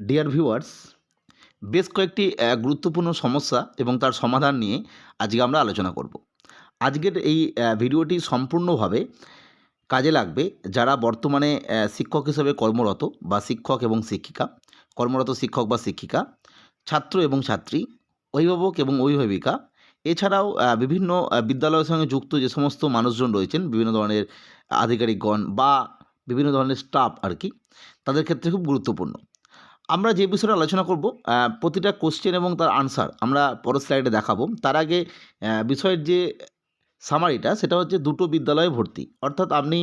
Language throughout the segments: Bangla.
ডিয়ার ভিউয়ার্স বেশ কয়েকটি গুরুত্বপূর্ণ সমস্যা এবং তার সমাধান নিয়ে আজকে আমরা আলোচনা করব। আজকের এই ভিডিওটি সম্পূর্ণভাবে কাজে লাগবে যারা বর্তমানে শিক্ষক হিসেবে কর্মরত বা শিক্ষক এবং শিক্ষিকা, কর্মরত শিক্ষক বা শিক্ষিকা, ছাত্র এবং ছাত্রী, অভিভাবক এবং অভিভাবিকা, এছাড়াও বিভিন্ন বিদ্যালয়ের সঙ্গে যুক্ত যে সমস্ত মানুষজন রয়েছেন, বিভিন্ন ধরনের আধিকারিকগণ বা বিভিন্ন ধরনের স্টাফ আর কি, তাদের ক্ষেত্রে খুব গুরুত্বপূর্ণ। আমরা যে বিষয়ে আলোচনা করব প্রতিটা কোশ্চেন এবং তার আনসার আমরা পরের স্লাইডে দেখাবো। তার আগে বিষয়ের যে সামারিটা সেটা হচ্ছে দুটো বিদ্যালয়ে ভর্তি। অর্থাৎ আপনি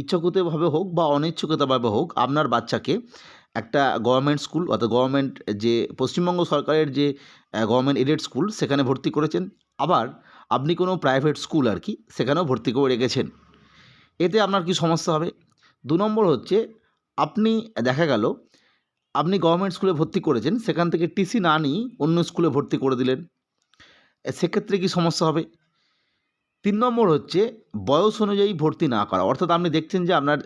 ইচ্ছাকৃতভাবে হোক বা অনিচ্ছুকতভাবে হোক, আপনার বাচ্চাকে একটা গভর্নমেন্ট স্কুল অর্থাৎ গভর্নমেন্ট যে পশ্চিমবঙ্গ সরকারের যে গভর্নমেন্ট এডেড স্কুল সেখানে ভর্তি করেছেন। আবার আপনি কোনো প্রাইভেট স্কুল আর কি, সেখানেও ভর্তি করে রেখেছেন। এতে আপনার কি সমস্যা হবে? দু নম্বর হচ্ছে, আপনি দেখা গেল আপনি গভর্নমেন্ট স্কুলে ভর্তি করেছেন, সেখান থেকে টিসি না নিয়ে অন্য স্কুলে ভর্তি করে দিলেন। সেক্ষেত্রে কি সমস্যা হবে? তিন নম্বর হচ্ছে, বয়স অনুযায়ী ভর্তি না করা। অর্থাৎ আপনি দেখছেন যে আপনার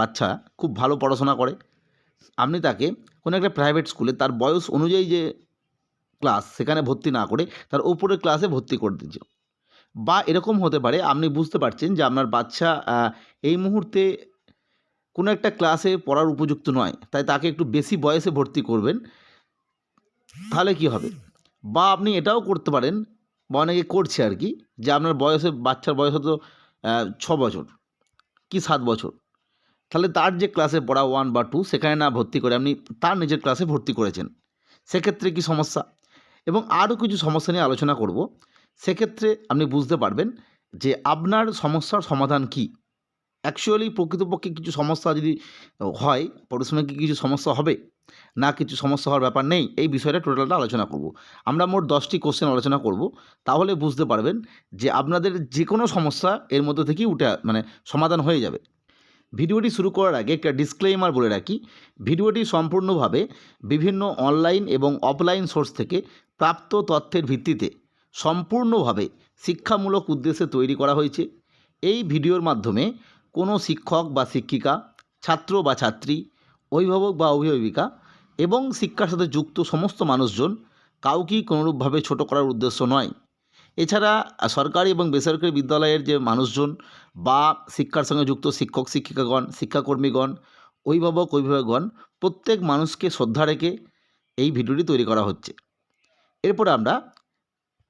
বাচ্চা খুব ভালো পড়াশোনা করে। আপনি তাকে কোনো একটা প্রাইভেট স্কুলে তার বয়স অনুযায়ী যে ক্লাস সেখানে ভর্তি না করে তার উপরের ক্লাসে ভর্তি করে দিচ্ছে বা এরকম হতে পারে, আপনি বুঝতে পারছেন যে আপনার বাচ্চা এই মুহূর্তে কোনো একটা ক্লাসে পড়ার উপযুক্ত নয়, তাই তাকে একটু বেশি বয়সে ভর্তি করবেন, তাহলে কি হবে? বা আপনি এটাও করতে পারেন, বা অনেকে করছে আর কি, যে আপনার বয়সে, বাচ্চার বয়স হতো ছ বছর কি সাত বছর। তাহলে তার যে ক্লাসে পড়া ওয়ান বা টু সেখানে না ভর্তি করে আপনি তার নিজের ক্লাসে ভর্তি করেছেন। সেক্ষেত্রে কি সমস্যা? এবং আরও কিছু সমস্যা নিয়ে আলোচনা করব। সেক্ষেত্রে আপনি বুঝতে পারবেন যে আপনার সমস্যার সমাধান কী। অ্যাকচুয়ালি প্রকৃতপক্ষে কিছু সমস্যা যদি হয় পড়াশোনায় কি কিছু সমস্যা হবে? না, কিছু সমস্যা হওয়ার ব্যাপার নেই, এই বিষয়টা টোটালটা আলোচনা করব। আমরা মোট দশটি কোশ্চেন আলোচনা করব, তাহলে বুঝতে পারবেন যে আপনাদের যে কোনো সমস্যা এর মধ্যে থেকেই উঠে মানে সমাধান হয়ে যাবে। ভিডিওটি শুরু করার আগে একটা ডিসক্লেইমার বলে রাখি, ভিডিওটি সম্পূর্ণভাবে বিভিন্ন অনলাইন এবং অফলাইন সোর্স থেকে প্রাপ্ত তথ্যের ভিত্তিতে সম্পূর্ণভাবে শিক্ষামূলক উদ্দেশ্যে তৈরি করা হয়েছে। এই ভিডিওর মাধ্যমে কোনো শিক্ষক বা শিক্ষিকা, ছাত্র বা ছাত্রী, অভিভাবক বা অভিভাবিকা এবং শিক্ষার সাথে যুক্ত সমস্ত মানুষজন কাউকেই কোনোরূপভাবে ছোট করার উদ্দেশ্য নয়। এছাড়া সরকারি এবং বেসরকারি বিদ্যালয়ের যে মানুষজন বা শিক্ষার সঙ্গে যুক্ত শিক্ষক, শিক্ষিকাগণ, শিক্ষাকর্মীগণ, অভিভাবক, অভিভাবকগণ, প্রত্যেক মানুষকে শ্রদ্ধা রেখে এই ভিডিওটি তৈরি করা হচ্ছে। এরপরে আমরা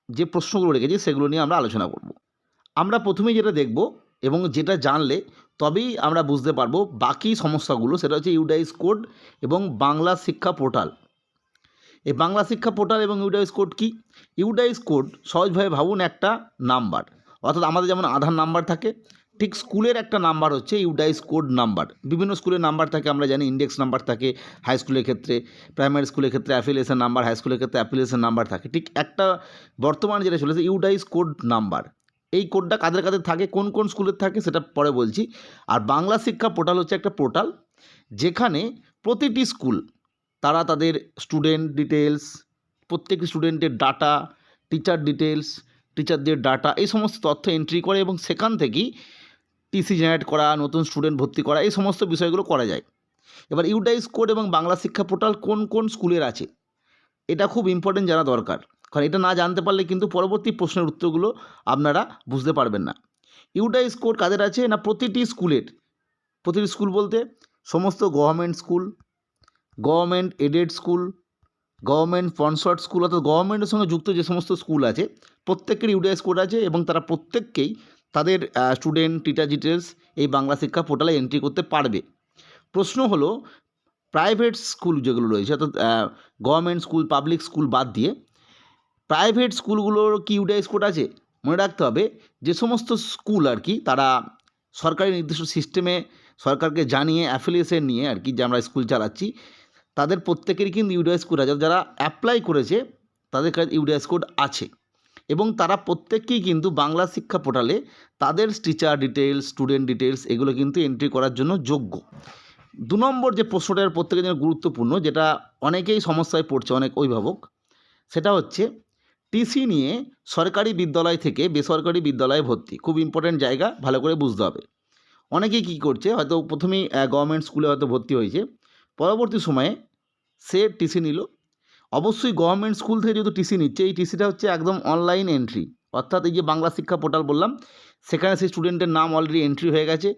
যে প্রশ্নগুলো রেখেছি সেগুলো নিয়ে আমরা আলোচনা করব। আমরা প্রথমেই যেটা দেখব এবং যেটা জানলে তবেই আমরা বুঝতে পারব বাকি সমস্যাগুলো, সেটা হচ্ছে ইউডাইস কোড এবং বাংলা শিক্ষা পোর্টাল এই বাংলা শিক্ষা পোর্টাল এবং ইউডাইস কোড কি? ইউডাইস কোড সহজভাবে ভাবুন একটা নাম্বার অর্থাৎ আমাদের যেমন আধার নাম্বার থাকে, ঠিক স্কুলের একটা নাম্বার হচ্ছে ইউডাইস কোড নাম্বার বিভিন্ন স্কুলের নাম্বার থাকে, আমরা জানি ইন্ডেক্স নাম্বার থাকে হাই স্কুলের ক্ষেত্রে প্রাইমারি স্কুলের ক্ষেত্রে অ্যাফিলিয়েশন নাম্বার হাই স্কুলের ক্ষেত্রে অ্যাফিলিয়েশন নাম্বার থাকে। ঠিক একটা বর্তমানে যেটা চলেছে ইউডাইস কোড নাম্বার এই কোডটা কাদের কাদের থাকে, কোন কোন স্কুলের থাকে সেটা পরে বলছি। আর বাংলা শিক্ষা পোর্টাল হচ্ছে একটা পোর্টাল যেখানে প্রতিটি স্কুল তারা তাদের স্টুডেন্ট ডিটেলস প্রত্যেক স্টুডেন্টের ডাটা টিচার ডিটেলস টিচারদের ডাটা এই সমস্ত তথ্য এন্ট্রি করে এবং সেখান থেকেই টিসি জেনারেট করা, নতুন স্টুডেন্ট ভর্তি করা, এই সমস্ত বিষয়গুলো করা যায়। এবার ইউডাইস কোড এবং বাংলা শিক্ষা পোর্টাল কোন কোন স্কুলের আছে? এটা খুব ইম্পর্টেন্ট জানা দরকার। কারণ এটা না জানতে পারলে কিন্তু পরবর্তী প্রশ্নের উত্তরগুলো আপনারা বুঝতে পারবেন না। ইউডাইস কোড কাদের আছে? না প্রতিটি স্কুলের? প্রতিটি স্কুল বলতে সমস্ত government school government aided school government sponsored school অর্থাৎ গভর্নমেন্টের সঙ্গে যুক্ত যে সমস্ত স্কুল আছে প্রত্যেকের ইউডিএস কোড আছে এবং তারা প্রত্যেককেই তাদের স্টুডেন্ট টিচার ডিটেলস এই বাংলা শিক্ষা পোর্টালে এন্ট্রি করতে পারবে। প্রশ্ন হলো প্রাইভেট স্কুল যেগুলো রয়েছে, অর্থাৎ গভর্নমেন্ট স্কুল পাবলিক স্কুল বাদ দিয়ে প্রাইভেট স্কুলগুলোর কি ইউডিএস কোড আছে? মনে রাখতে হবে, যে সমস্ত স্কুল আর কি, তারা সরকারি নির্দিষ্ট সিস্টেমে সরকারকে জানিয়ে অ্যাফিলিয়েশন নিয়ে আর কি, যে আমরা স্কুল চালাচ্ছি, তাদের প্রত্যেকেরই কিন্তু ইউডিএস কোড আছে। যারা অ্যাপ্লাই করেছে, তাদের কাছে ইউডিএস কোড আছে। এবং তারা প্রত্যেককেই কিন্তু বাংলা শিক্ষা পোর্টালে তাদের টিচার ডিটেলস স্টুডেন্ট ডিটেলস এগুলো কিন্তু এন্ট্রি করার জন্য যোগ্য। দু নম্বর যে প্রশ্নটার প্রত্যেকের জন্য গুরুত্বপূর্ণ, যেটা অনেকেই সমস্যায় পড়ছে, অনেক অভিভাবক, সেটা হচ্ছে টিসি নিয়ে সরকারি বিদ্যালয় থেকে বেসরকারি বিদ্যালয়ে ভর্তি। খুব ইম্পর্ট্যান্ট জায়গা, ভালো করে বুঝতে হবে। অনেকেই কী করছে, হয়তো প্রথমেই গভর্নমেন্ট স্কুলে হয়তো ভর্তি হয়েছে। পরবর্তী সময়ে সে টিসি নিল। অবশ্যই গভর্নমেন্ট স্কুল থেকে যেহেতু টিসি নিচ্ছে, এই টিসিটা হচ্ছে একদম অনলাইন এন্ট্রি অর্থাৎ এই যে বাংলা শিক্ষা পোর্টাল বললাম, সেখানে সেই স্টুডেন্টের নাম অলরেডি এন্ট্রি হয়ে গেছে।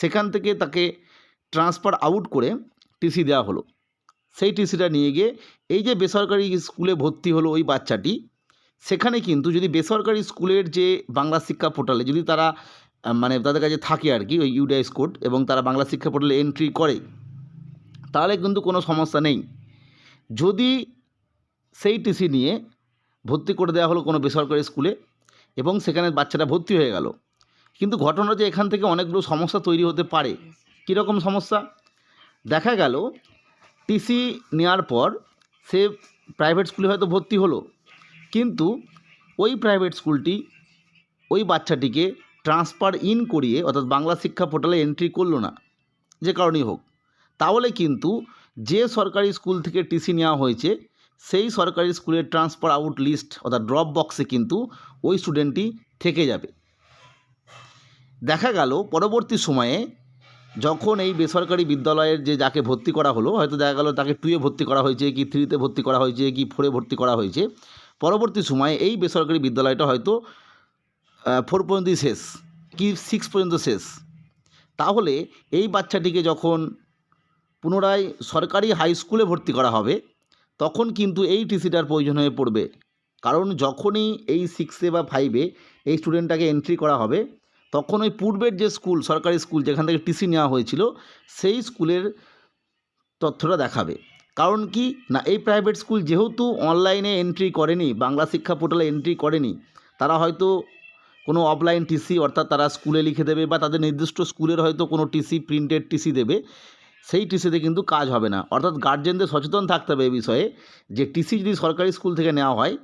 সেখান থেকে তাকে ট্রান্সফার আউট করে টিসি দেওয়া হলো। সেই টিসিটা নিয়ে গিয়ে, এই যে বেসরকারি স্কুলে ভর্তি হলো ওই বাচ্চাটি সেখানে কিন্তু যদি বেসরকারি স্কুলের যে বাংলা শিক্ষা পোর্টালে যদি তারা মানে তাদের কাছে থাকে আর কি ওই ইউডিআইস কোড এবং তারা বাংলা শিক্ষা পোর্টালে এন্ট্রি করে, তাহলে কিন্তু কোনো সমস্যা নেই। যদি সেই টিসি নিয়ে ভর্তি করে দেওয়া হলো কোনো বেসরকারি স্কুলে এবং সেখানে বাচ্চাটা ভর্তি হয়ে গেল, কিন্তু ঘটনা যে এখান থেকে অনেকগুলো সমস্যা তৈরি হতে পারে, কীরকম সমস্যা? দেখা গেল টিসি নেওয়ার পর সে প্রাইভেট স্কুলে হয়তো ভর্তি হলো কিন্তু ওই প্রাইভেট স্কুলটি ওই বাচ্চাটিকে ট্রান্সফার ইন করিয়ে অর্থাৎ বাংলা শিক্ষা পোর্টালে এন্ট্রি করল না, যে কারণেই হোক। তাহলে কিন্তু যে সরকারি স্কুল থেকে টিসি নেওয়া হয়েছে, সেই সরকারি স্কুলের ট্রান্সফার আউট লিস্ট অর্থাৎ ড্রপ বক্সে কিন্তু ওই স্টুডেন্টটি থেকে যাবে। দেখা গেল পরবর্তী সময়ে যখন এই বেসরকারি বিদ্যালয়ের যে যাকে ভর্তি করা হলো, হয়তো দেখা গেল তাকে টুয়ে ভর্তি করা হয়েছে, কি থ্রিতে ভর্তি করা হয়েছে, কি ফোরে ভর্তি করা হয়েছে পরবর্তী সময়ে এই বেসরকারি বিদ্যালয়টা হয়তো ফোর পর্যন্তই শেষ, কি সিক্স পর্যন্ত শেষ। তাহলে এই বাচ্চাটিকে যখন পুনরায় সরকারি হাই স্কুলে ভর্তি করা হবে, তখন কিন্তু এই টিসিটার প্রয়োজন হয়ে পড়বে। কারণ যখনই এই সিক্সে বা ফাইভে এই স্টুডেন্টটাকে এন্ট্রি করা হবে, তখন ওই পূর্বের যে স্কুল সরকারি স্কুল যেখান থেকে টিসি নেওয়া হয়েছিল, সেই স্কুলের তথ্যটা দেখাবে। কারণ কি? না, এই প্রাইভেট স্কুল যেহেতু অনলাইনে এন্ট্রি করেনি, বাংলা শিক্ষা পোর্টালে এন্ট্রি করেনি, তারা হয়তো কোনো অফলাইন টিসি অর্থাৎ তারা স্কুলে লিখে দেবে বা তাদের নির্দিষ্ট স্কুলের হয়তো কোনো টিসি প্রিন্টেড টিসি দেবে, সেই টিসিতে কিন্তু কাজ হবে না। অর্থাৎ গার্জেনদের সচেতন থাকতে হবে এই বিষয়ে যে টিসি যদি সরকারি স্কুল থেকে নেওয়া হয়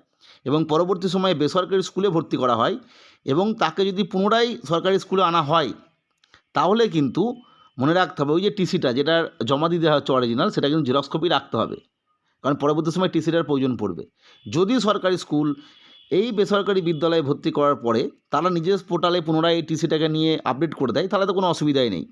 এবং পরবর্তী সময়ে বেসরকারি স্কুলে ভর্তি করা হয় এবং তাকে যদি পুনরায় সরকারি স্কুলে আনা হয়, তাহলে কিন্তু মনে রাখতে হবে, ওই যে টিসিটা যেটা জমা দিতে হচ্ছে অরিজিনাল সেটা কিন্তু জেরক্স কপি রাখতে হবে। কারণ পরবর্তী সময় টিসিটার প্রয়োজন পড়বে। যদি সরকারি স্কুল এই বেসরকারি বিদ্যালয়ে ভর্তি করার পরে তারা নিজের পোর্টালে পুনরায় এই টিসিটাকে নিয়ে আপডেট করে দেয়, তাহলে তো কোনো অসুবিধাই নেই।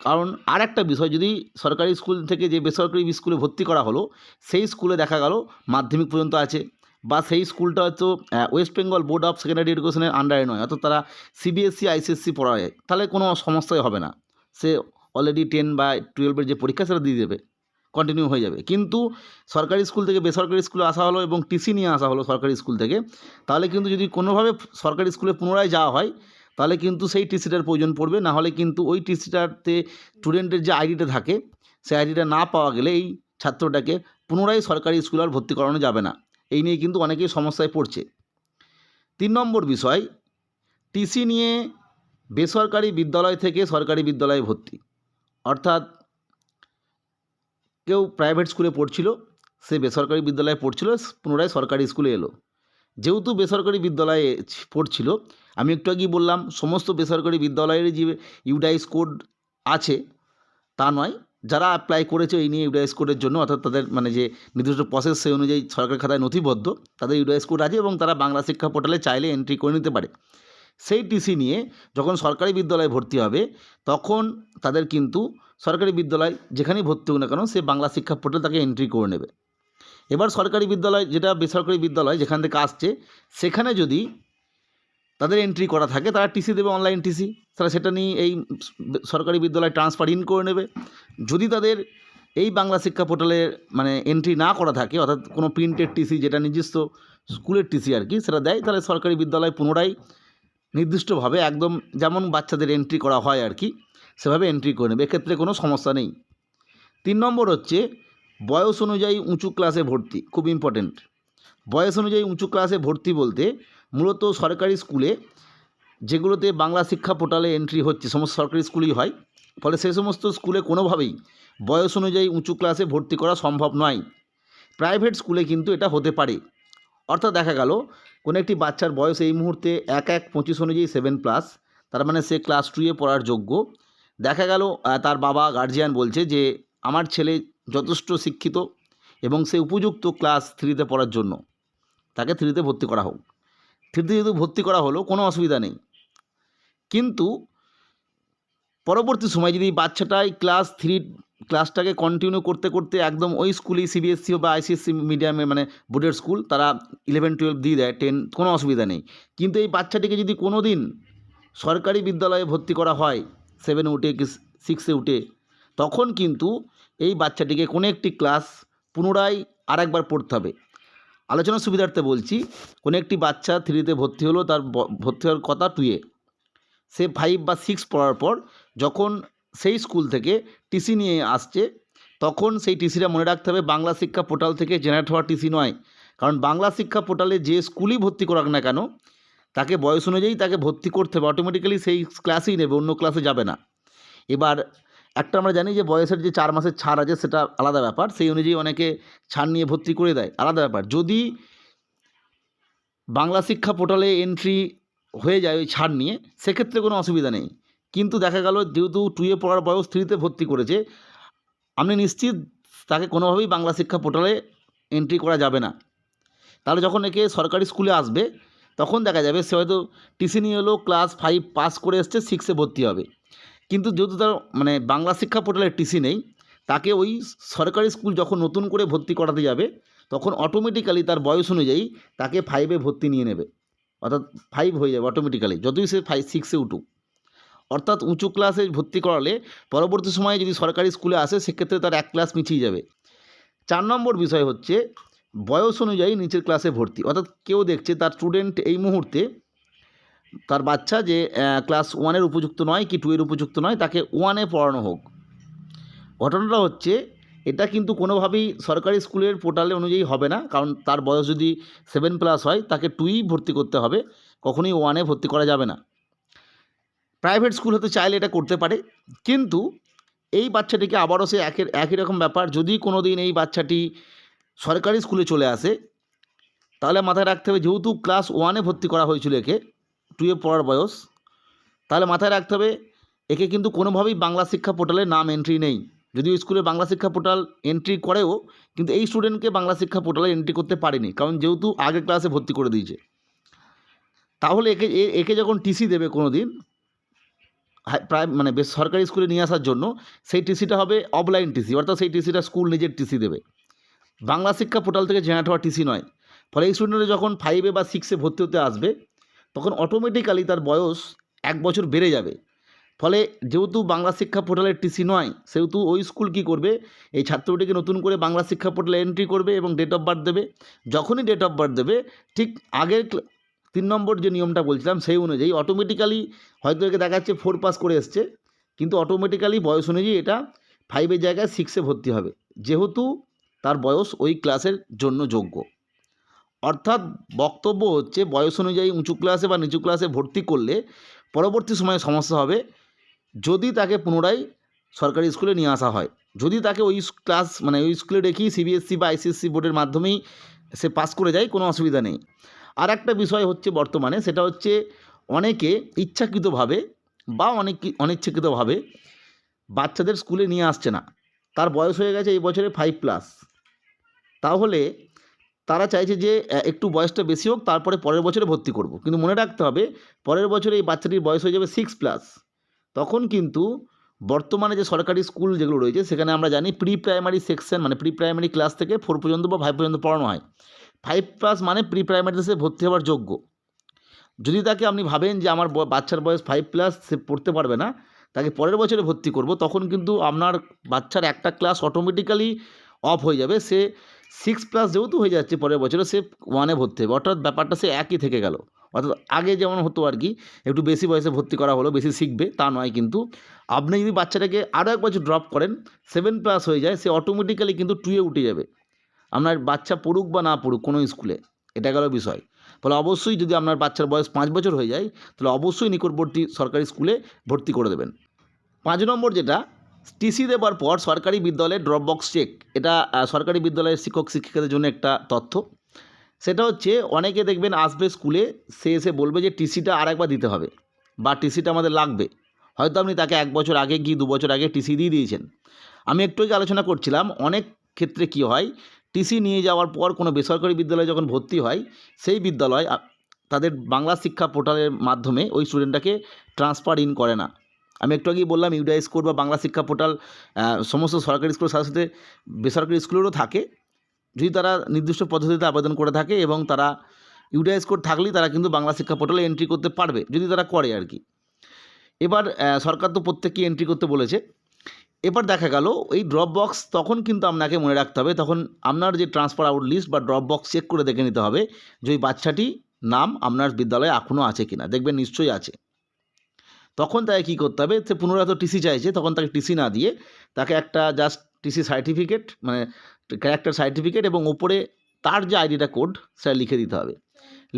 কারণ আর একটা বিষয়, যদি সরকারি স্কুল থেকে যে বেসরকারি স্কুলে ভর্তি করা হলো, সেই স্কুলে দেখা গেল মাধ্যমিক পর্যন্ত আছে, বা সেই স্কুলটা হয়তো West Bengal board of secondary এডুকেশনের আন্ডারে নয়, অর্থাৎ তারা সিবিএসসি আইসিএসসি পড়ায়, তাহলে কোনো সমস্যাই হবে না। সে অলরেডি টেন বা টুয়েলভের যে পরীক্ষা সেটা দিয়ে দেবে কন্টিনিউ হয়ে যাবে। কিন্তু সরকারি স্কুল থেকে বেসরকারি স্কুলে আসা হলো এবং টিসি নিয়ে আসা হলো সরকারি স্কুল থেকে, তাহলে কিন্তু যদি কোনোভাবে সরকারি স্কুলে পুনরায় যাওয়া হয়, তাহলে কিন্তু সেই টিসিটার প্রয়োজন পড়বে। না হলে কিন্তু ওই টিসিটাতে স্টুডেন্টের যে আইডিটা থাকে, সেই আইডিটা না পাওয়া গেলে এই ছাত্রটাকে পুনরায় সরকারি স্কুলে আর ভর্তি করানো যাবে না। এই নিয়ে কিন্তু অনেকেই সমস্যায় পড়ছে। তিন নম্বর বিষয় টিসি নিয়ে বেসরকারি বিদ্যালয় থেকে সরকারি বিদ্যালয়ে ভর্তি। অর্থাৎ কেউ প্রাইভেট স্কুলে পড়ছিল, সে বেসরকারি বিদ্যালয়ে পড়ছিল, পুনরায় সরকারি স্কুলে এলো। যেহেতু বেসরকারি বিদ্যালয়ে পড়ছিল, আমি একটু আগেই বললাম, সমস্ত বেসরকারি বিদ্যালয়ের যে ইউডাইস কোড আছে, তা নয়। যারা অ্যাপ্লাই করেছে এই নিয়ে ইউডাইস কোডের জন্য, অর্থাৎ তাদের মানে যে নির্দিষ্ট প্রসেস সেই অনুযায়ী সরকারি খাতায় নথিবদ্ধ, তাদের ইউডাইস কোড আছে এবং তারা বাংলা শিক্ষা পোর্টালে চাইলে এন্ট্রি করে নিতে পারে। সেই টিসি নিয়ে যখন সরকারি বিদ্যালয়ে ভর্তি হবে, তখন তাদের কিন্তু সরকারি বিদ্যালয় যেখানেই ভর্তি হোক না কেন, সে বাংলা শিক্ষা পোর্টাল তাকে এন্ট্রি করে নেবে। এবার সরকারি বিদ্যালয়, যেটা বেসরকারি বিদ্যালয় যেখান থেকে আসছে, সেখানে যদি তাদের এন্ট্রি করা থাকে, তারা টিসি দেবে অনলাইন টিসি তারা সেটা নিয়ে এই সরকারি বিদ্যালয় ট্রান্সফার ইন করে নেবে। যদি তাদের এই বাংলা শিক্ষা পোর্টালে মানে এন্ট্রি না করা থাকে, অর্থাৎ কোনো প্রিন্টেড টিসি যেটা নিজস্ব, স্কুলের টিসি আর কি, সেটা দেয়, তাহলে সরকারি বিদ্যালয় পুনরায় নির্দিষ্টভাবে একদম যেমন বাচ্চাদের এন্ট্রি করা হয় আর কি, সেভাবে এন্ট্রি করে নেবে, এক্ষেত্রে কোনো সমস্যা নেই। তিন নম্বর হচ্ছে, বয়স অনুযায়ী উঁচু ক্লাসে ভর্তি, খুব ইম্পর্টেন্ট বয়স অনুযায়ী উঁচু ক্লাসে ভর্তি বলতে মূলত সরকারি স্কুলে যেগুলোতে বাংলা শিক্ষা পোর্টালে এন্ট্রি হচ্ছে, সমস্ত সরকারি স্কুলই হয়, ফলে সেই সমস্ত স্কুলে কোনোভাবেই বয়স অনুযায়ী উঁচু ক্লাসে ভর্তি করা সম্ভব নয়। প্রাইভেট স্কুলে কিন্তু এটা হতে পারে। অর্থাৎ দেখা গেল, কোনো একটি বাচ্চার বয়স এই মুহূর্তে এক এক পঁচিশ অনুযায়ী সেভেন প্লাস তার মানে সে ক্লাস টুয়ে পড়ার যোগ্য। দেখা গেল তার বাবা গার্জিয়ান বলছে যে, আমার ছেলে যথেষ্ট শিক্ষিত এবং সে উপযুক্ত ক্লাস থ্রিতে পড়ার জন্য। তাকে থ্রিতে ভর্তি করা হোক। থ্রিতে যেহেতু ভর্তি করা হলো, কোনো অসুবিধা নেই। কিন্তু পরবর্তী সময় যদি বাচ্চাটাই ক্লাস থ্রি ক্লাসটাকে কন্টিনিউ করতে করতে একদম ওই স্কুলই সিবিএসসি বা আইসিএসসি মিডিয়ামে মানে বোর্ডের স্কুল তারা ইলেভেন টুয়েলভ দিয়ে দেয় টেন কোনো অসুবিধা নেই। কিন্তু এই বাচ্চাটিকে যদি কোনো দিন সরকারি বিদ্যালয়ে ভর্তি করা হয় সেভেনে উঠে কি সিক্সে উঠে, তখন কিন্তু এই বাচ্চাটিকে কোনো একটি ক্লাস পুনরায় আরেকবার পড়তে হবে। আলোচনার সুবিধার্থে বলছি, কোনো একটি বাচ্চা থ্রিতে ভর্তি হলো, তার ভর্তি হওয়ার কথা টুয়ে সে ফাইভ বা সিক্স পড়ার পর যখন সেই স্কুল থেকে টিসি নিয়ে আসছে। তখন সেই টিসিটা মনে রাখতে হবে, বাংলা শিক্ষা পোর্টাল থেকে জেনারেট হওয়া টিসি নয়। কারণ বাংলা শিক্ষা পোর্টালে যে স্কুলই ভর্তি করাক না কেন, তাকে বয়স অনুযায়ী তাকে ভর্তি করতে হবে। অটোমেটিক্যালি সেই ক্লাসেই নেবে, অন্য ক্লাসে যাবে না। এবার একটা আমরা জানি যে বয়সের যে চার মাসের ছাড় আছে, সেটা আলাদা ব্যাপার। সেই অনুযায়ী অনেকে ছাড় নিয়ে ভর্তি করে দেয়, আলাদা ব্যাপার। যদি বাংলা শিক্ষা পোর্টালে এন্ট্রি হয়ে যায় ওই ছাড় নিয়ে, সেক্ষেত্রে কোনো অসুবিধা নেই। কিন্তু দেখা গেল যেহেতু টুয়ে পড়ার বয়স থ্রিতে ভর্তি করেছে আপনি নিশ্চিত তাকে কোনোভাবেই বাংলা শিক্ষা পোর্টালে এন্ট্রি করা যাবে না। তাহলে যখন একে সরকারি স্কুলে আসবে, তখন দেখা যাবে সে হয়তো টিসি নিয়ে এলো ক্লাস ফাইভ পাস করে এসছে সিক্সে ভর্তি হবে। কিন্তু যেহেতু তার মানে বাংলা শিক্ষা পোর্টালে টিসি নেই, তাকে ওই সরকারি স্কুল যখন নতুন করে ভর্তি করাতে যাবে, তখন অটোমেটিক্যালি তার বয়স অনুযায়ী তাকে ফাইভে ভর্তি নিয়ে নেবে। অর্থাৎ ফাইভ হয়ে যাবে অটোমেটিক্যালি যতই সে ফাইভ সিক্সে উঠুক। অর্থাৎ উঁচু ক্লাসে ভর্তি করালে পরবর্তী সময়ে যদি সরকারি স্কুলে আসে, সেক্ষেত্রে তার এক ক্লাস মিছিয়ে যাবে। চার নম্বর বিষয় হচ্ছে, বয়স অনুযায়ী নিচের ক্লাসে ভর্তি। অর্থাৎ কেউ দেখছে তার স্টুডেন্ট এই মুহূর্তে তার বাচ্চা যে ক্লাস ওয়ানের উপযুক্ত নয় কি টু এর উপযুক্ত নয়, তাকে ওয়ানে পড়ানো হোক। ঘটনাটা হচ্ছে, এটা কিন্তু কোনোভাবেই সরকারি স্কুলের পোর্টালে অনুযায়ী হবে না। কারণ তার বয়স যদি সেভেন প্লাস হয়, তাকে টুই ভর্তি করতে হবে। কখনোই ওয়ানে ভর্তি করা যাবে না। প্রাইভেট স্কুল হতে চাইলে এটা করতে পারে, কিন্তু এই বাচ্চাটিকে আবারও সে একের একই রকম ব্যাপার, যদি কোনো দিন এই বাচ্চাটি সরকারি স্কুলে চলে আসে, তাহলে মাথায় রাখতে হবে যেহেতু ক্লাস ওয়ানে ভর্তি করা হয়েছিল একে টুয়ে পড়ার বয়স, তাহলে মাথায় রাখতে হবে একে কিন্তু কোনোভাবেই বাংলা শিক্ষা পোর্টালে নাম এন্ট্রি নেই। যদিও স্কুলে বাংলা শিক্ষা পোর্টাল এন্ট্রি করেও, কিন্তু এই স্টুডেন্টকে বাংলা শিক্ষা পোর্টালে এন্ট্রি করতে পারেনি, কারণ যেহেতু আগের ক্লাসে ভর্তি করে দিয়েছে। তাহলে একে একে যখন টিসি দেবে কোনো দিন প্রায় মানে সরকারি স্কুলে নিয়ে আসার জন্য সেই টিসিটা হবে অফলাইন টিসি, অর্থাৎ সেই টিসিটা স্কুল নিজের টিসি দেবে। বাংলা শিক্ষা পোর্টাল থেকে জেনারেট হওয়া টিসি নয়। ফলে এই স্টুডেন্টরা যখন ফাইভে বা সিক্সে ভর্তি হতে আসবে, তখন অটোমেটিক্যালি তার বয়স এক বছর বেড়ে যাবে। ফলে যেহেতু বাংলা শিক্ষা পোর্টালের টিসি নয়, সেহেতু ওই স্কুল কী করবে? এই ছাত্রটিকে নতুন করে বাংলা শিক্ষা পোর্টালে এন্ট্রি করবে এবং ডেট অফ বার্থ দেবে। যখনই ডেট অফ বার্থ দেবে, ঠিক আগের তিন নম্বর যে নিয়মটা বলছিলাম সেই অনুযায়ী অটোমেটিক্যালি হয়তো একে দেখা যাচ্ছে ফোর পাস করে এসছে, কিন্তু অটোমেটিক্যালি বয়স অনুযায়ী এটা ফাইভের জায়গায় সিক্সে ভর্তি হবে। যেহেতু তার বয়স ওই ক্লাসের জন্য যোগ্য। অর্থাৎ বক্তব্য হচ্ছে বয়স অনুযায়ী উঁচু ক্লাসে বা নিচু ক্লাসে ভর্তি করলে পরবর্তী সময়ে সমস্যা হবে যদি তাকে পুনরায় সরকারি স্কুলে নিয়ে আসা হয়। যদি তাকে ওই ক্লাস মানে ওই স্কুলে রেখেই সিবিএসসি বা আইসিএসসি বোর্ডের মাধ্যমেই সে পাস করে যায়, কোনো অসুবিধা নেই। আর একটা বিষয় হচ্ছে বর্তমানে, সেটা হচ্ছে অনেকে ইচ্ছাকৃতভাবে বা অনেক অনিচ্ছাকৃতভাবে বাচ্চাদের স্কুলে নিয়ে আসছে না। তার বয়স হয়ে গেছে এই বছরে ফাইভ প্লাস তাহলে তারা চাইছে যে একটু বয়সটা বেশি হোক, তারপরে পরের বছরে ভর্তি করব। কিন্তু মনে রাখতে হবে, পরের বছরে এই বাচ্চাটির বয়স হয়ে যাবে সিক্স প্লাস তখন কিন্তু বর্তমানে যে সরকারি স্কুল যেগুলো রয়েছে, সেখানে আমরা জানি প্রি প্রাইমারি সেকশন মানে প্রি প্রাইমারি ক্লাস থেকে ফোর পর্যন্ত বা ফাইভ পর্যন্ত পড়ানো হয়। ফাইভ প্লাস মানে প্রি প্রাইমারিতে সে ভর্তি হওয়ার যোগ্য। যদি তাকে আপনি ভাবেন যে আমার বাচ্চার বয়স ফাইভ প্লাস সে পড়তে পারবে না, তাকে পরের বছরে ভর্তি করব, তখন কিন্তু আপনার বাচ্চার একটা ক্লাস অটোমেটিক্যালি অফ হয়ে যাবে। সে সিক্স প্লাস যেহেতু হয়ে যাচ্ছে পরের বছরে, সে ওয়ানে ভর্তি হবে। অর্থাৎ ব্যাপারটা সে একই থেকে গেল। অর্থাৎ আগে যেমন হতো আর কি, একটু বেশি বয়সে ভর্তি করা হলো, বেশি শিখবে, তা নয় কিন্তু আপনি যদি বাচ্চাটাকে আরও এক বছর ড্রপ করেন সেভেন প্লাস হয়ে যায়, সে অটোমেটিক্যালি কিন্তু টুয়ে উঠে যাবে। আপনার বাচ্চা পড়ুক বা না পড়ুক, কোনো স্কুলে, এটা গেল বিষয়। ফলে অবশ্যই যদি আপনার বাচ্চার বয়স পাঁচ বছর হয়ে যায়, তাহলে অবশ্যই নিকটবর্তী সরকারি স্কুলে ভর্তি করে দেবেন। পাঁচ নম্বর যেটা, টিসি দেওয়ার পর সরকারি বিদ্যালয়ের ড্রপ বক্স চেক এটা সরকারি বিদ্যালয়ের শিক্ষক শিক্ষিকাদের জন্য একটা তথ্য। সেটা হচ্ছে, অনেকে দেখবেন আসবে স্কুলে, সে এসে বলবে যে টিসিটা আর একবার দিতে হবে, বা টিসিটা আমাদের লাগবে। হয়তো আপনি তাকে এক বছর আগে কি দু বছর আগে টিসি দিয়ে দিয়েছেন। আমি একটু আগে আলোচনা করছিলাম, অনেক ক্ষেত্রে কি হয় টিসি নিয়ে যাওয়ার পর কোনো বেসরকারি বিদ্যালয়ে যখন ভর্তি হয়, সেই বিদ্যালয় তাদের বাংলা শিক্ষা পোর্টালের মাধ্যমে ওই স্টুডেন্টটাকে ট্রান্সফার ইন করে না। আমি একটু আগেই বললাম ইউডিআই স্কোর বা বাংলা শিক্ষা পোর্টাল সমস্ত সরকারি স্কুলের সাথে সাথে বেসরকারি স্কুলেরও থাকে। যদি তারা নির্দিষ্ট পদ্ধতিতে আবেদন করে থাকে এবং তারা ইউডিআই স্কোর থাকলেই তারা কিন্তু বাংলা শিক্ষা পোর্টালে এন্ট্রি করতে পারবে, যদি তারা করে আর কি। এবার সরকার তো প্রত্যেককে এন্ট্রি করতে বলেছে। এবার দেখা গেল, এই ড্রপ বক্স তখন কিন্তু আপনাকে মনে রাখতে হবে, তখন আপনার যে ট্রান্সফার আউট লিস্ট বা ড্রপ বক্স চেক করে দেখে নিতে হবে যে ওই বাচ্চাটি নাম আপনার বিদ্যালয়ে এখনও আছে কিনা, দেখবেন নিশ্চয়ই আছে। তখন তাকে কী করতে হবে, সে পুনরায় তো টিসি চাইছে, তখন তাকে টিসি না দিয়ে তাকে একটা জাস্ট টিসি সার্টিফিকেট মানে ক্যারেক্টার সার্টিফিকেট এবং ওপরে তার যে আইডিটা কোড সেটা লিখে দিতে হবে।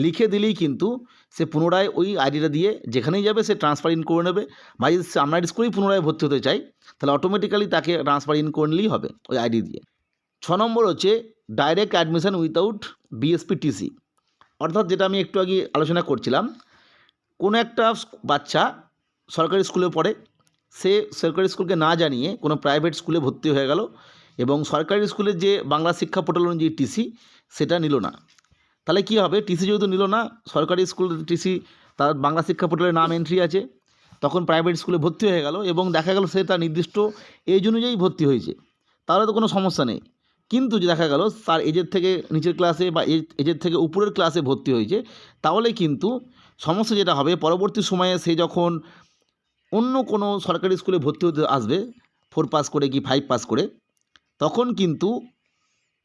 লিখে দিলেই কিন্তু সে পুনরায় ওই আইডিটা দিয়ে যেখানেই যাবে সে ট্রান্সফার ইন করে নেবে। বা যদি সে আপনার স্কুলেই পুনরায় ভর্তি হতে চাই, তাহলে অটোমেটিক্যালি তাকে ট্রান্সফার ইন করে নিলেই হবে ওই আইডি দিয়ে। ছ নম্বর হচ্ছে direct admission without BSP TC অর্থাৎ যেটা আমি একটু আগে আলোচনা করছিলাম, কোনো একটা বাচ্চা সরকারি স্কুলে পড়ে, সে সরকারি স্কুলকে না জানিয়ে কোনো প্রাইভেট স্কুলে ভর্তি হয়ে গেল এবং সরকারি স্কুলের যে বাংলা শিক্ষা পোর্টাল অনুযায়ী টিসি সেটা নিল না। তাহলে কী হবে? টিসি যেহেতু নিল না, সরকারি স্কুল টিসি তার বাংলা শিক্ষা পোর্টালে নাম এন্ট্রি আছে। তখন প্রাইভেট স্কুলে ভর্তি হয়ে গেল এবং দেখা গেল সে তার নির্দিষ্ট এজ অনুযায়ী ভর্তি হয়েছে। তাহলে তো কোনো সমস্যা নেই। কিন্তু যে দেখা গেল, তার এজের থেকে নিচের ক্লাসে বা এজের থেকে উপরের ক্লাসে ভর্তি হয়েছে, তাহলে কিন্তু সমস্যা যেটা হবে, পরবর্তী সময়ে সে যখন অন্য কোনো সরকারি স্কুলে ভর্তি হতে আসবে ফোর পাস করে কি ফাইভ পাস করে, তখন কিন্তু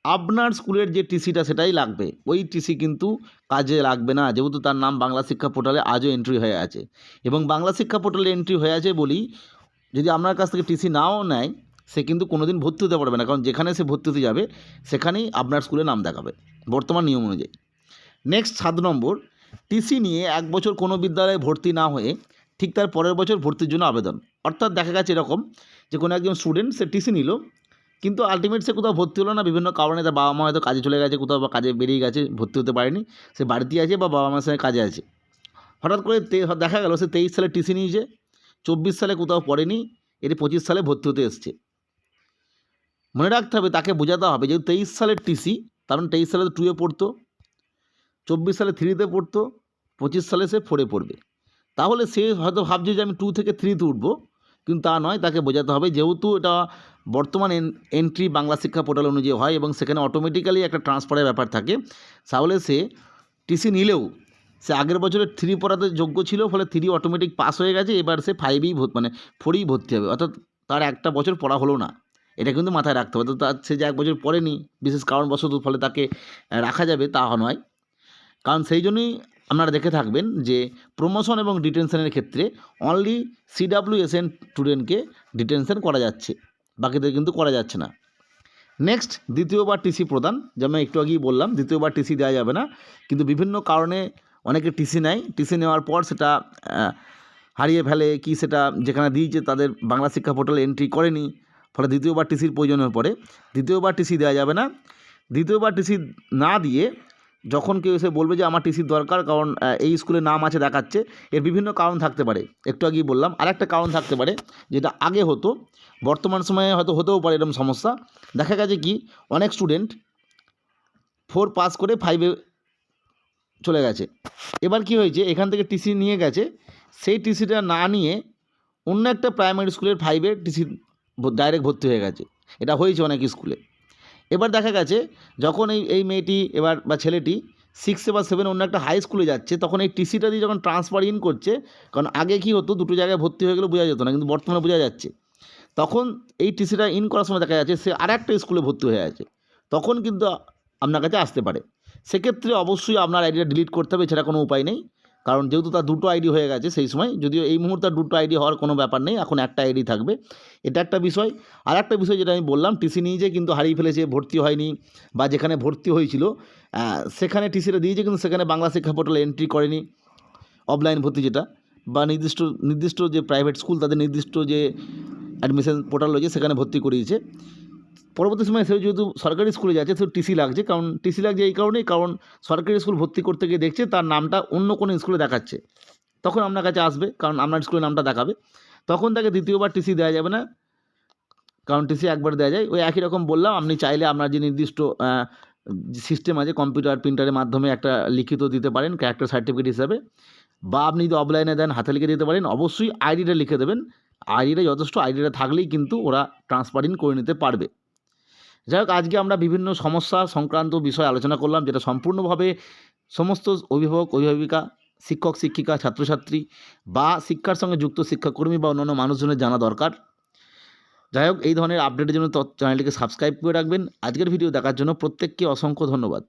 আপনার স্কুলের যে টিসিটা সেটাই লাগবে। ওই টিসি কিন্তু কাজে লাগবে না। যেহেতু তার নাম বাংলা শিক্ষা পোর্টালে আজও এন্ট্রি হয়ে আছে। এবং বাংলা শিক্ষা পোর্টালে এন্ট্রি হয়ে আছে বলি, যদি আপনার কাছ থেকে টিসি নাও নেয়, সে কিন্তু কোনো দিন ভর্তি হতে পারবে না। কারণ যেখানে সে ভর্তি হতে যাবে, সেখানেই আপনার স্কুলে নাম দেখাবে। বর্তমান নিয়ম অনুযায়ী। নেক্সট সাত নম্বর। টিসি নিয়ে এক বছর কোনো বিদ্যালয়ে ভর্তি না হয়ে ঠিক তার পরের বছর ভর্তির জন্য আবেদন। অর্থাৎ দেখা গেছে এরকম যে কোনো একজন স্টুডেন্ট সে টিসি নিল কিন্তু আলটিমেট সে কোথাও ভর্তি হলো না, বিভিন্ন কারণে তার বাবা মা হয়তো কাজে চলে গেছে, কোথাও বা কাজে বেরিয়ে গেছে, ভর্তি হতে পারেনি। সে বাড়িতে আছে বা বাবা মার সঙ্গে কাজে আছে। হঠাৎ করে দেখা গেল সে তেইশ সালে টিসি নিয়েছে, চব্বিশ সালে কোথাও পড়েনি এটি পঁচিশ সালে ভর্তি হতে এসছে। মনে রাখতে হবে, তাকে বোঝাতে হবে যেহেতু তেইশ সালের টিসি কারণ তেইশ সালে তো টুয়ে পড়তো, চব্বিশ সালে থ্রিতে পড়তো, পঁচিশ সালে সে ফোরে পড়বে। তাহলে সে হয়তো ভাবছে যে আমি টু থেকে থ্রিতে উঠবো। কিন্তু তা নয়, তাকে বোঝাতে হবে। যেহেতু এটা বর্তমান এন্ট্রি বাংলা শিক্ষা পোর্টাল অনুযায়ী হয় এবং সেখানে অটোমেটিক্যালি একটা ট্রান্সফারের ব্যাপার থাকে, তাহলে সে টিসি নিলেও সে আগের বছরে থ্রি পড়াতে যোগ্য ছিল, ফলে থ্রি অটোমেটিক পাস হয়ে গেছে, এবার সে ফাইভেই মানে ফোরেই ভর্তি হবে। অর্থাৎ তার একটা বছর পড়া হলো না। এটা কিন্তু মাথায় রাখতে হবে। তো তার সে যে এক বছর পড়েনি, বিশেষ কারণবশত ফলে তাকে রাখা যাবে তা নয়। কারণ সেই জন্যই আপনারা দেখে থাকবেন যে প্রমোশন এবং ডিটেনশনের ক্ষেত্রে অনলি সিডাব্লিউএসএন স্টুডেন্টকে ডিটেনশন করা যাচ্ছে। বাকিদের কিন্তু করা যাচ্ছে না। নেক্সট দ্বিতীয়বার টিসি প্রদান। যেমন একটু আগেই বললাম, দ্বিতীয়বার টিসি দেওয়া যাবে না। কিন্তু বিভিন্ন কারণে অনেকে টিসি নেয়। টিসি নেওয়ার পর সেটা হারিয়ে ফেলে কি সেটা যেখানে দিয়েছে তাদের বাংলা শিক্ষা পোর্টালে এন্ট্রি করেনি। ফলে দ্বিতীয়বার টিসির প্রয়োজন হয়ে পড়ে। দ্বিতীয়বার টিসি দেওয়া যাবে না। দ্বিতীয়বার টিসি না দিয়ে যখন কেউ এসে বলবে যে আমার টিসির দরকার, কারণ এই স্কুলে নাম আছে দেখাচ্ছে, এর বিভিন্ন কারণ থাকতে পারে। একটু আগেই বললাম, আরেকটা কারণ থাকতে পারে, যেটা আগে হতো, বর্তমান সময়ে হয়তো হতেও পারে এরকম সমস্যা। দেখা গেছে কি, অনেক স্টুডেন্ট ফোর পাস করে ফাইভে চলে গেছে। এবার কি হয়েছে, এখান থেকে টিসি নিয়ে গেছে, সেই টিসিটা না নিয়ে অন্য একটা প্রাইমারি স্কুলের ফাইভে টিসি ডাইরেক্ট ভর্তি হয়ে গেছে। এটা হয়েছে অনেক স্কুলে। এবার দেখা গেছে, যখন এই এই মেয়েটি এবার, বা ছেলেটি সিক্সে বা সেভেন অন্য একটা হাই স্কুলে যাচ্ছে, তখন এই টিসিটা দিয়ে যখন ট্রান্সফার ইন করছে, কারণ আগে কি হতো, দুটো জায়গায় ভর্তি হয়ে গেলে বোঝা যেত না, কিন্তু বর্তমানে বোঝা যাচ্ছে। তখন এই টিসিটা ইন করার সময় দেখা যাচ্ছে, সে আর একটা স্কুলে ভর্তি হয়ে আছে। তখন কিন্তু আপনার কাছে আসতে পারে। সেক্ষেত্রে অবশ্যই আপনার আইডিটা ডিলিট করতে হবে, এছাড়া কোনো উপায় নেই। কারণ যেহেতু তার দুটো আইডি হয়ে গেছে সেই সময়, যদিও এই মুহূর্তে দুটো আইডি হওয়ার কোনো ব্যাপার নেই, এখন একটা আইডি থাকবে। এটা একটা বিষয়। আর একটা বিষয় যেটা আমি বললাম, টিসি নিয়েছে কিন্তু হারিয়ে ফেলেছে, ভর্তি হয়নি বা যেখানে ভর্তি হয়েছিল সেখানে টিসিটা দিয়েছে কিন্তু সেখানে বাংলা শিক্ষা পোর্টালে এন্ট্রি করেনি। অফলাইন ভর্তি যেটা বা নির্দিষ্ট নির্দিষ্ট যে প্রাইভেট স্কুল তাদের নির্দিষ্ট যে অ্যাডমিশন পোর্টাল রয়েছে, সেখানে ভর্তি করিয়েছে। পরবর্তী সময় সে যেহেতু সরকারি স্কুলে যাচ্ছে, সে টিসি লাগছে। কারণ টিসি লাগছে এই কারণেই, কারণ সরকারি স্কুল ভর্তি করতে গিয়ে দেখছে তার নামটা অন্য কোনো স্কুলে দেখাচ্ছে। তখন আপনার কাছে আসবে, কারণ আপনার স্কুলের নামটা দেখাবে। তখন তাকে দ্বিতীয়বার টিসি দেওয়া যাবে না। কারণ টিসি একবার দেওয়া যায়। ওই একই রকম বললাম, আপনি চাইলে আপনার যে নির্দিষ্ট সিস্টেম আছে কম্পিউটার প্রিন্টারের মাধ্যমে একটা লিখিত দিতে পারেন ক্যারেক্টার সার্টিফিকেট হিসাবে। বা আপনি যদি অফলাইনে দেন, হাতে লিখে দিতে পারেন, অবশ্যই আইডিটা লিখে দেবেন। আইডিটা যথেষ্ট আইডিটা থাকলেই কিন্তু ওরা ট্রান্সফার করে নিতে পারবে। যাই হোক আজকে আমরা বিভিন্ন সমস্যা সংক্রান্ত বিষয় আলোচনা করলাম, যেটা সম্পূর্ণভাবে সমস্ত অভিভাবক, অভিভাবিকা, শিক্ষক, শিক্ষিকা, ছাত্রছাত্রী বা শিক্ষার সঙ্গে যুক্ত শিক্ষাকর্মী বা অন্যান্য মানুষজনের জানা দরকার। যাই হোক এই ধরনের আপডেটের জন্য চ্যানেলটিকে সাবস্ক্রাইব করে রাখবেন। আজকের ভিডিও দেখার জন্য প্রত্যেককে অসংখ্য ধন্যবাদ।